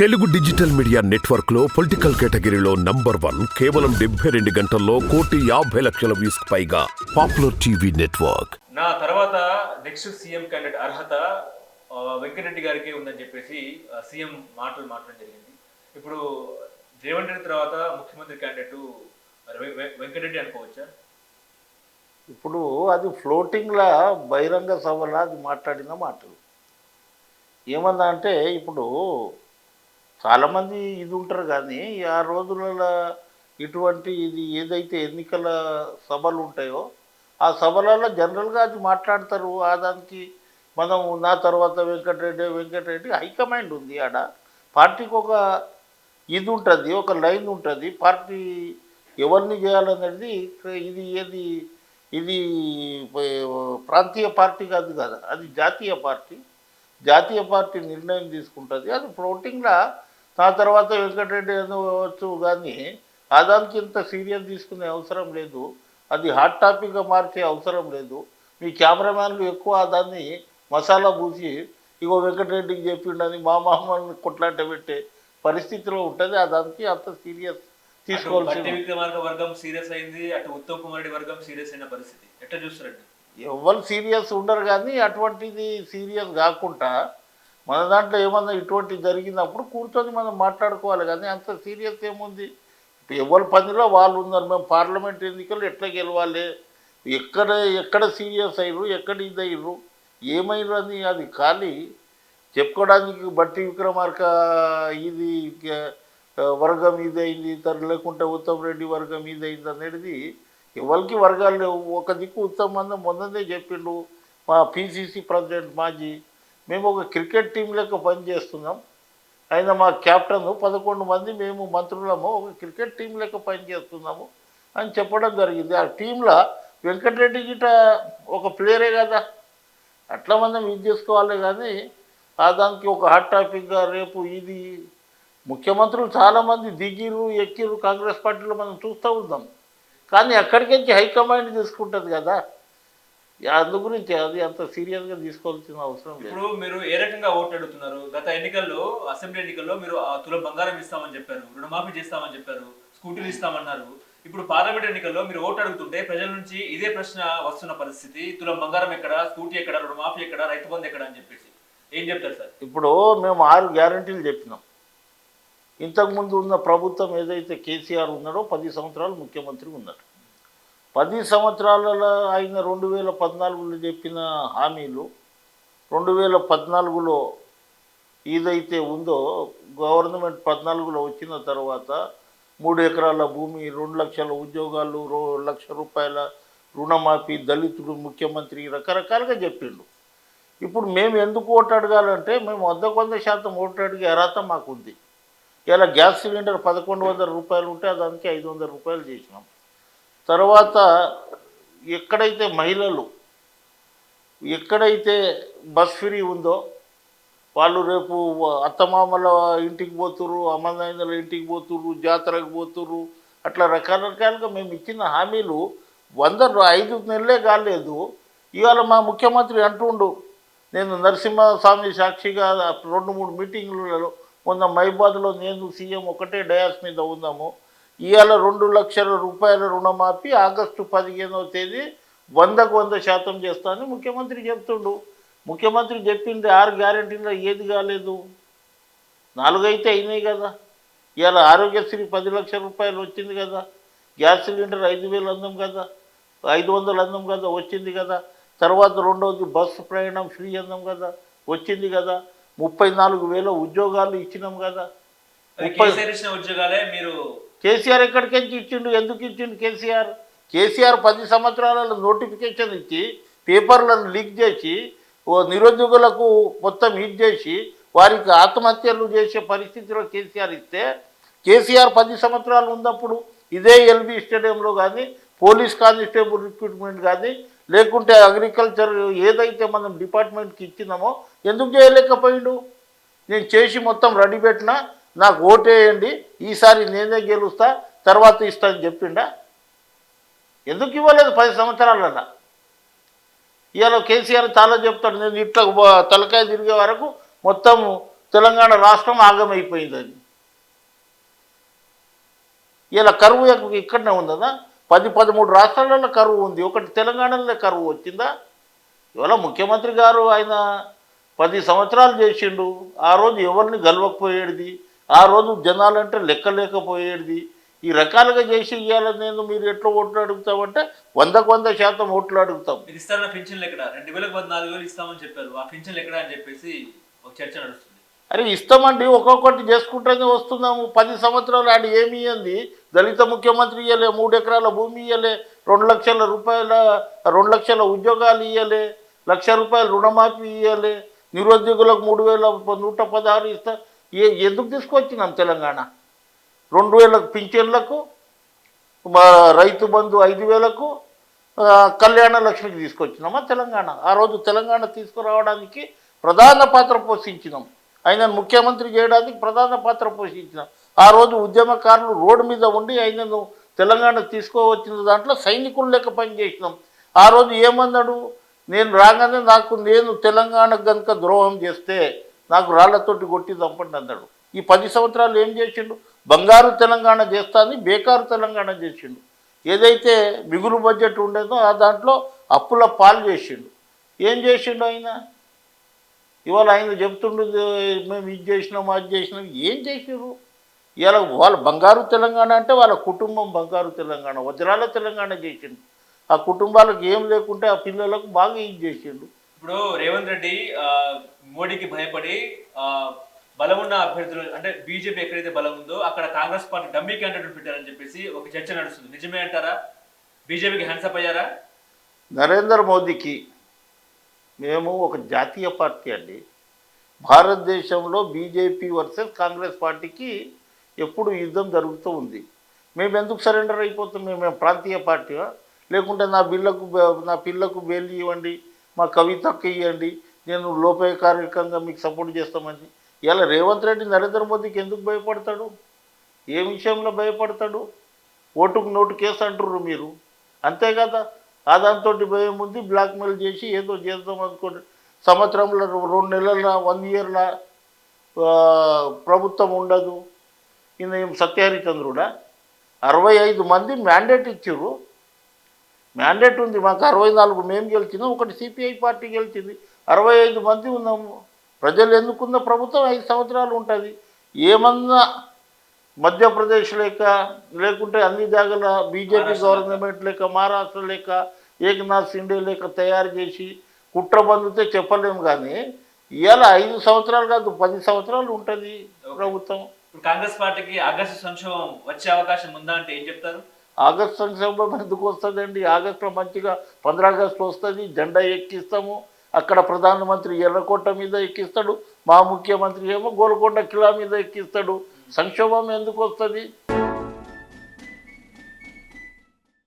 Telugu digital media నెట్వర్క్లో political కేటగిరీలో number one కేవలం డెబ్బై రెండు గంటల్లో కోటి యాభై లక్షల వ్యూస్ పైగా పాపులర్ టీవీ నెట్వర్క్. నా తర్వాత నెక్స్ట్ సీఎం క్యాండిడేట్ అర్హత వెంకటరెడ్డి గారికి ఉందని చెప్పేసి సీఎం మాటలు మాట్లాడడం జరిగింది. ఇప్పుడు రేవంత్ రెడ్డి తర్వాత ముఖ్యమంత్రి క్యాండిడేట్ వెంకటరెడ్డి అనుకోవచ్చా? ఇప్పుడు అది ఫ్లోటింగ్లా బహిరంగ సభలో అది మాట్లాడిన మాటలు. ఏమన్నా అంటే ఇప్పుడు చాలామంది ఇది ఉంటారు కానీ ఆ రోజులలో ఇటువంటి ఇది ఏదైతే ఎన్నికల సభలు ఉంటాయో ఆ సభలలో జనరల్గా అది మాట్లాడతారు. ఆ దానికి మనం నా తర్వాత వెంకటరెడ్డి వెంకటరెడ్డి హైకమాండ్ ఉంది ఆడ. పార్టీకి ఒక ఇది ఉంటుంది ఒక లైన్ ఉంటుంది. పార్టీ ఎవరిని చేయాలనేది ఇది ఏది ఇది ప్రాంతీయ పార్టీ కాదు కదా అది జాతీయ పార్టీ. జాతీయ పార్టీ నిర్ణయం తీసుకుంటుంది. అది ఫ్లోటింగ్లా నా తర్వాత వెంకటరెడ్డి అనవచ్చు కానీ ఆ దానికి ఇంత సీరియస్ తీసుకునే అవసరం లేదు. అది హాట్ టాపిక్గా మార్చే అవసరం లేదు. మీ కెమెరామ్యాన్లు ఎక్కువ ఆ దాన్ని మసాలా పూసి ఇగో వెంకటరెడ్డికి చెప్పిండని మా మామని కొట్లాట పెట్టే పరిస్థితిలో ఉంటుంది. ఆ దానికి అంత సీరియస్ తీసుకోవాల్సింది వర్గం సీరియస్ అయింది అటు ఉత్తమ్ కుమార్ రెడ్డి వర్గం సీరియస్ అయిన పరిస్థితి. ఎట్లా చూస్తారండి? ఎవరు సీరియస్ ఉండరు కానీ అటువంటిది సీరియస్ కాకుండా మన దాంట్లో ఏమన్నా ఇటువంటి జరిగినప్పుడు కూర్చొని మనం మాట్లాడుకోవాలి కానీ అంత సీరియస్ ఏముంది? ఇప్పుడు ఎవరి పనిలో వాళ్ళు ఉన్నారు? మేము పార్లమెంట్ ఎన్నికలు ఎట్లా గెలవాలి? ఎక్కడ ఎక్కడ సీరియస్ అయ్యారు ఎక్కడ ఇది అయ్యారు ఏమైర్రు అని అది ఖాళీ చెప్పుకోవడానికి బట్టి విక్రమార్క ఇది వర్గం ఇది అయింది లేకుంటే ఉత్తమ్ రెడ్డి వర్గం ఇది అయింది అనేది ఎవరికి వర్గాలు లేవు. ఒక దిక్కు ఉత్తమ్ అన్న మొన్ననే చెప్పిండు మా పిసిసి ప్రెసిడెంట్ మాజీ. మేము ఒక క్రికెట్ టీం లెక్క పనిచేస్తున్నాం. ఆయన మా కెప్టెన్ పదకొండు మంది మేము మంత్రులము ఒక క్రికెట్ టీం లెక్క పనిచేస్తున్నాము అని చెప్పడం జరిగింది. ఆ టీంలో వెంకటరెడ్డి గిట ఒక ప్లేయరే కదా. అట్లా మనం ఇది చేసుకోవాలి కానీ ఆ దానికి ఒక హాట్ టాపిక్గా రేపు ఇది ముఖ్యమంత్రులు చాలామంది దిగిరు ఎక్కిరు కాంగ్రెస్ పార్టీలో మనం చూస్తూ ఉన్నాం. కానీ అక్కడికి హైకమాండ్ తీసుకుంటుంది కదా. అందు గురించి అది అంత సీరియస్గా తీసుకోవాల్సిన అవసరం లేదు. ఇప్పుడు మీరు ఏ రకంగా ఓటు అడుగుతున్నారు? గత ఎన్నికల్లో అసెంబ్లీ ఎన్నికల్లో మీరు ఆ తులం బంగారం ఇస్తామని చెప్పారు రుణమాఫీ చేస్తామని చెప్పారు స్కూటీలు ఇస్తామన్నారు. ఇప్పుడు పార్లమెంట్ ఎన్నికల్లో మీరు ఓటు అడుగుతుంటే ప్రజల నుంచి ఇదే ప్రశ్న వస్తున్న పరిస్థితి తులం బంగారం ఎక్కడ స్కూటీ ఎక్కడ రుణమాఫీ ఎక్కడ రైతు బంధు ఎక్కడ? అని చెప్పేసి. ఏం చెప్తారు సార్? ఇప్పుడు మేము ఆరు గ్యారంటీలు చెప్పినాం. ఇంతకుముందు ఉన్న ప్రభుత్వం ఏదైతే కేసీఆర్ ఉన్నాడో పది సంవత్సరాలు ముఖ్యమంత్రి ఉన్నాడు పది సంవత్సరాలలో ఆయన రెండు వేల పద్నాలుగులో చెప్పిన హామీలు రెండు వేల పద్నాలుగులో ఏదైతే ఉందో గవర్నమెంట్ పద్నాలుగులో వచ్చిన తర్వాత మూడు ఎకరాల భూమి రెండు లక్షల ఉద్యోగాలు రో లక్ష రూపాయల రుణమాఫీ దళితుడు ముఖ్యమంత్రి రకరకాలుగా చెప్పిండు. ఇప్పుడు మేము ఎందుకు ఓటు అడగాలంటే మేము వంద వంద శాతం ఓటు అడిగే అర్హత మాకుంది. ఇలా గ్యాస్ సిలిండర్ పదకొండు వందల రూపాయలు ఉంటే దానికి ఐదు వందల రూపాయలు చేసినాం. తర్వాత ఎక్కడైతే మహిళలు ఎక్కడైతే బస్ ఫ్రీ ఉందో వాళ్ళు రేపు అత్తమామల ఇంటికి పోతుర్రు అమ్మనాయనల ఇంటికి పోతుర్రు జాతరకు పోతుర్రు అట్లా రకరకాలుగా మేము ఇచ్చిన హామీలు వంద ఐదు నెలలే కాలేదు. ఇవాళ మా ముఖ్యమంత్రి అంటుండు నేను నరసింహస్వామి సాక్షిగా రెండు మూడు మీటింగులలో మొన్న మైబాద్లో నేను సీఎం ఒకటే డయాస్ మీద ఉన్నాము. ఇవాళ రెండు లక్షల రూపాయల రుణమాఫీ ఆగస్టు పదిహేనవ తేదీ వందకు వంద శాతం చేస్తానని ముఖ్యమంత్రి చెప్తుండు. ముఖ్యమంత్రి చెప్పింది ఆరు గ్యారెంటీలో ఏది కాలేదు. నాలుగైతే అయినాయి కదా. ఇవాళ ఆరోగ్యశ్రీ పది లక్షల రూపాయలు వచ్చింది కదా. గ్యాస్ సిలిండర్ ఐదు వేలు అందాం కదా. ఐదు వందలు అందాం కదా వచ్చింది కదా. తర్వాత రెండవది బస్సు ప్రయాణం ఫ్రీ అందాం కదా వచ్చింది కదా. ముప్పై నాలుగు వేల ఉద్యోగాలు ఇచ్చినాం కదా. ముప్పై- ఉద్యోగాలే మీరు కేసీఆర్ ఎక్కడికెంచి ఇచ్చిండు? ఎందుకు ఇచ్చిండు కేసీఆర్? కేసీఆర్ పది సంవత్సరాలలో నోటిఫికేషన్ ఇచ్చి పేపర్లను లీక్ చేసి నిరుద్యోగులకు మొత్తం ఇది చేసి వారికి ఆత్మహత్యలు చేసే పరిస్థితిలో కేసీఆర్ ఇస్తే కేసీఆర్ పది సంవత్సరాలు ఉన్నప్పుడు ఇదే ఎల్బీ స్టేడియంలో కానీ పోలీస్ కానిస్టేబుల్ రిక్రూట్మెంట్ కానీ లేకుంటే అగ్రికల్చర్ ఏదైతే మనం డిపార్ట్మెంట్కి ఇచ్చినామో ఎందుకు చేయలేకపోయిండు? నేను చేసి మొత్తం రెడీ పెట్టినా నాకు ఓటేయండి ఈసారి నేనే గెలుస్తా తర్వాత ఇస్తా అని చెప్పిండా? ఎందుకు ఇవ్వలేదు పది సంవత్సరాలన్నా? ఇవాళ కేసీఆర్ చాలా చెప్తాడు నేను ఇట్లా తలకాయ తిరిగే వరకు మొత్తం తెలంగాణ రాష్ట్రం ఆగమైపోయిందని ఇలా కరువు ఇక్కడనే ఉందా పది పదమూడు రాష్ట్రాలలో కరువు ఉంది. ఒకటి తెలంగాణలో కరువు వచ్చిందా? ఇవాళ ముఖ్యమంత్రి గారు ఆయన పది సంవత్సరాలు చేసిండు. ఆ రోజు ఎవరిని గెలవకపోయేది? ఆ రోజు జనాలంటే లెక్క లేకపోయేది. ఈ రకాలుగా చేసి ఇవాళ నేను? మీరు ఎట్లా ఓట్లు అడుగుతామంటే వందకు వంద శాతం ఓట్లు అడుగుతాం. మీరు ఇస్తారన్న పింఛన్లు ఎక్కడ? రెండు వేలకు పద్నాలుగు వేలు ఇస్తామని చెప్పారు. ఆ పింఛన్లు ఎక్కడ అని చెప్పేసి ఒక చర్చ నడుస్తుంది. అరే ఇస్తామండి. ఒక్కొక్కటి చేసుకుంటూనే వస్తున్నాము. పది సంవత్సరాలు ఆడు ఏమి ఇవ్వండి దళిత ముఖ్యమంత్రి ఇవ్వలే మూడు ఎకరాల భూమి ఇవ్వలే రెండు లక్షల రూపాయల రెండు లక్షల ఉద్యోగాలు ఇవ్వలే లక్ష రూపాయల రుణమాఫీ ఇవ్వలే నిరుద్యోగులకు మూడు వేల నూట పదహారు ఇస్తా ఏ ఎందుకు తీసుకొచ్చినాం తెలంగాణ? రెండు వేలకు పింఛన్లకు మా రైతు బంధు ఐదు వేలకు కళ్యాణ లక్ష్మికి తీసుకొచ్చినామా తెలంగాణ? ఆ రోజు తెలంగాణ తీసుకురావడానికి ప్రధాన పాత్ర పోషించినాం. ఆయనను ముఖ్యమంత్రి చేయడానికి ప్రధాన పాత్ర పోషించినాం. ఆ రోజు ఉద్యమకారులు రోడ్డు మీద ఉండి ఆయనను తెలంగాణ తీసుకోవచ్చిన దాంట్లో సైనికులు లెక్క పనిచేసినాం. ఆ రోజు ఏమన్నాడు? నేను రాగానే నాకు నేను తెలంగాణకు కనుక ద్రోహం చేస్తే నాకు రాళ్ళతోటి కొట్టి చంపండి అన్నాడు. ఈ పది సంవత్సరాలు ఏం చేసిండు? బంగారు తెలంగాణ చేస్తానని బేకారు తెలంగాణ చేసిండు. ఏదైతే మిగులు బడ్జెట్ ఉండేదో ఆ దాంట్లో అప్పుల పాలు చేసిండు. ఏం చేసిండు ఆయన? ఇవాళ ఆయన చెప్తుండు మేము ఇది చేసినాం అది చేసినాం. ఏం చేసిర్రు? ఇవాళ వాళ్ళ బంగారు తెలంగాణ అంటే వాళ్ళ కుటుంబం బంగారు తెలంగాణ వజ్రాల తెలంగాణ చేసిండు. ఆ కుటుంబాలకు ఏం లేకుంటే ఆ పిల్లలకు బాగా ఇది చేసిండు. ఇప్పుడు రేవంత్ రెడ్డి మోడీకి భయపడి బలమున్న అభ్యర్థులు అంటే బీజేపీ ఎక్కడైతే బలం ఉందో అక్కడ కాంగ్రెస్ పార్టీ డమ్మీ క్యాండిడేట్ పెట్టారని చెప్పేసి ఒక చర్చ నడుస్తుంది. నిజమే అంటారా? బీజేపీకి హ్యాండ్సప్ అయ్యారా? నరేంద్ర మోదీకి మేము ఒక జాతీయ పార్టీ అండి. భారతదేశంలో బీజేపీ వర్సెస్ కాంగ్రెస్ పార్టీకి ఎప్పుడు యుద్ధం జరుగుతూ ఉంది. మేము ఎందుకు సరెండర్ అయిపోతాం మేము ప్రాంతీయ పార్టీ లేకుంటే నా బిల్లకు నా పిల్లకు బెయిల్ ఇవ్వండి. మా కవితకి ఇవ్వండి నేను లోపాయకారికంగా మీకు సపోర్ట్ చేస్తామని. ఇలా రేవంత్ రెడ్డి నరేంద్ర మోదీకి ఎందుకు భయపడతాడు? ఏ విషయంలో భయపడతాడు? ఓటుకు నోటు కేసు అంటుర్రు మీరు. అంతే కదా? ఆ దాంతో భయం ఉంది బ్లాక్మెయిల్ చేసి ఏదో చేద్దాం అనుకోండి. సంవత్సరంలో రెండు నెలల వన్ ఇయర్లా ప్రభుత్వం ఉండదు. ఈయన ఏం సత్యహరిచంద్రుడా అరవై ఐదు మంది మ్యాండేట్ ఇచ్చారు మ్యాండేట్ ఉంది మాకు అరవై నాలుగు మేము గెలిచినాం ఒకటి సిపిఐ పార్టీ గెలిచింది. అరవై ఐదు మంది ఉన్నాము. ప్రజలు ఎన్నుకున్న ప్రభుత్వం ఐదు సంవత్సరాలు ఉంటుంది. ఏమన్నా మధ్యప్రదేశ్ లేక లేకుంటే అన్ని జాగాల బీజేపీ గవర్నమెంట్ లేక మహారాష్ట్ర లేక ఏకనాథ్ సిండే లేక తయారు చేసి కుట్ర బంధితే చెప్పలేము కానీ ఇవాళ ఐదు సంవత్సరాలు కాదు పది సంవత్సరాలు ఉంటుంది ప్రభుత్వం. కాంగ్రెస్ పార్టీకి ఆగస్టు సంక్షోభం వచ్చే అవకాశం ఉందా అంటే ఏం చెప్తారు? ఆగస్ట్ సంక్షోభం ఎందుకు వస్తుందండి? ఆగస్టులో మంచిగా పంద్రా ఆగస్టులో వస్తుంది జెండా ఎక్కిస్తాము. అక్కడ ప్రధానమంత్రి ఎర్రకోట మీద ఎక్కిస్తాడు మా ముఖ్యమంత్రి ఏమో గోల్కొండ కిలా మీద ఎక్కిస్తాడు. సంక్షోభం ఎందుకు వస్తుంది?